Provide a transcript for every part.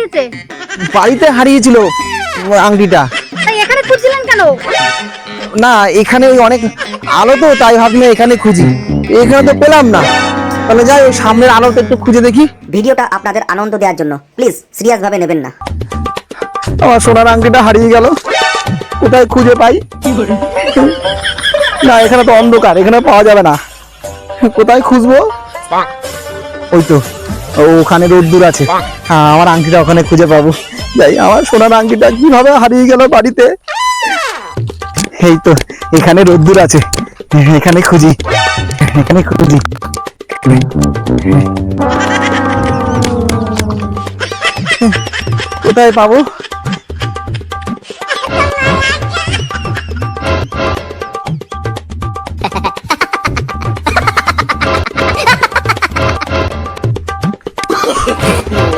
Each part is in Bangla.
হারিয়েছে? বাড়িতে হারিয়েছিল আংটিটা। তাই এখানে খুঁজছিলেন কেন? না এখানে ওই অনেক আলো তো তাই ভাবলাম এখানে খুঁজি। এখানে তো পেলাম না। তাহলে যাই ওই সামনের আলোটা একটু খুঁজে দেখি। ভিডিওটা আপনাদের আনন্দ দেওয়ার জন্য। প্লিজ সিরিয়াস ভাবে নেবেন না। আমার সোনার আংটিটা হারিয়ে গেল। কোথায় খুঁজে পাই? না এখানে তো অন্ধকার এখানে পাওয়া যাবে না। কোথায় খুঁজবো? ওই তো। ওখানে রোদ্দুর আছে। হ্যাঁ আমার আংটিটা ওখানে খুঁজে পাবো। যাই আমার সোনার আংটিটা কীভাবে হারিয়ে গেল বাড়িতে? এই তো এখানে রোদ্দুর আছে। এখানে খুঁজি। এখানে খুঁজি। কোথায় পাবো?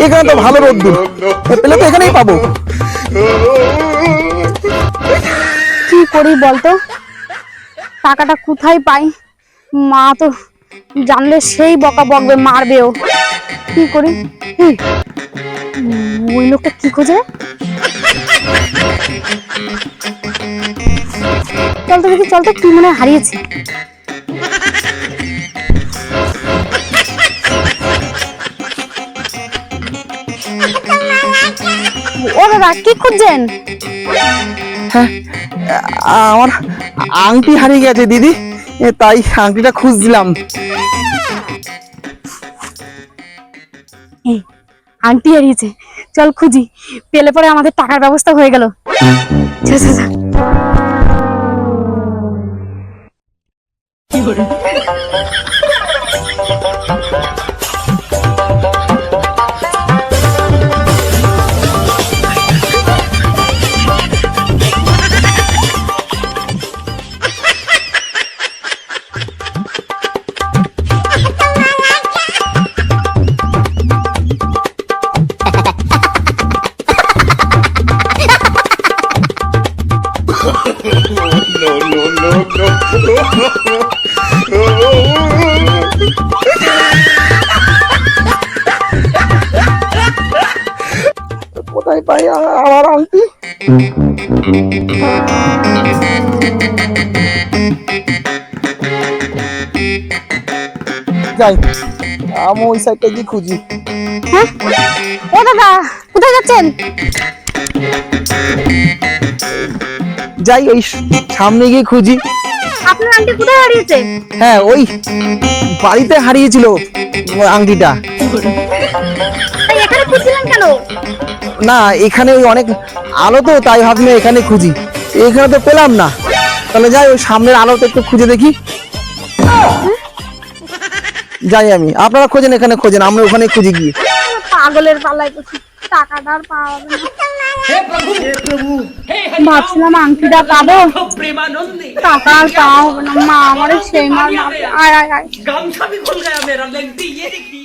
এখানে তো ভালো রোদ্দুর। পেলে তো এখানেই পাবো। কি করি বলতো? টাকাটা কোথায় পাই? মা তো জানলে সেই বকা বকবে মারবেও কি করি? ওই লোকটা কি খোঁজে? চল তো দেখি চল তো কি মনে হয় হারিয়েছে। ও দাদা কি খুঁজছেন? হ্যাঁ আমার আংটি হারিয়ে গেছে দিদি। তাই আংটিটা খুঁজছিলাম। আংটি হারিয়েছে। চল খুঁজি। পেলে পরে আমাদের টাকার ব্যবস্থা হয়ে গেল। যা, যা, যা। কোথায় পাই? আমার আংটি যাই আমি ওই সাইডটা গিয়ে খুঁজি। হ্যাঁ? ও দাদা কোথায় যাচ্ছেন? যাই ওই সামনে গিয়ে খুঁজি। আপনার আন্টি কোথায় হারিয়েছে? হ্যাঁ ওই বাড়িতে হারিয়েছিল আংটিটা। এখানে খুঁজছিলেন কেন? না এখানে ওই অনেক আলো তো তাই ভাবলাম এখানে খুঁজি। এখানে তো পেলাম না। তাহলে যাই ওই সামনের আলোটা একটু খুঁজে দেখি। যাই আমি আপনারা খোঁজেন এখানে খোঁজেন আমরা ওখানে খুঁজে গিয়ে। পাগলের পড়ছি টাকাটা আর পাওয়া ভাবছিলাম আংটিটা পাবো। টাকা আর পাওয়া হবে না। মা আমার সেই মার আয় আয় আয়। গামছা ভি খুল গয়া মেরা লেন্টি ইয়ে দেখি।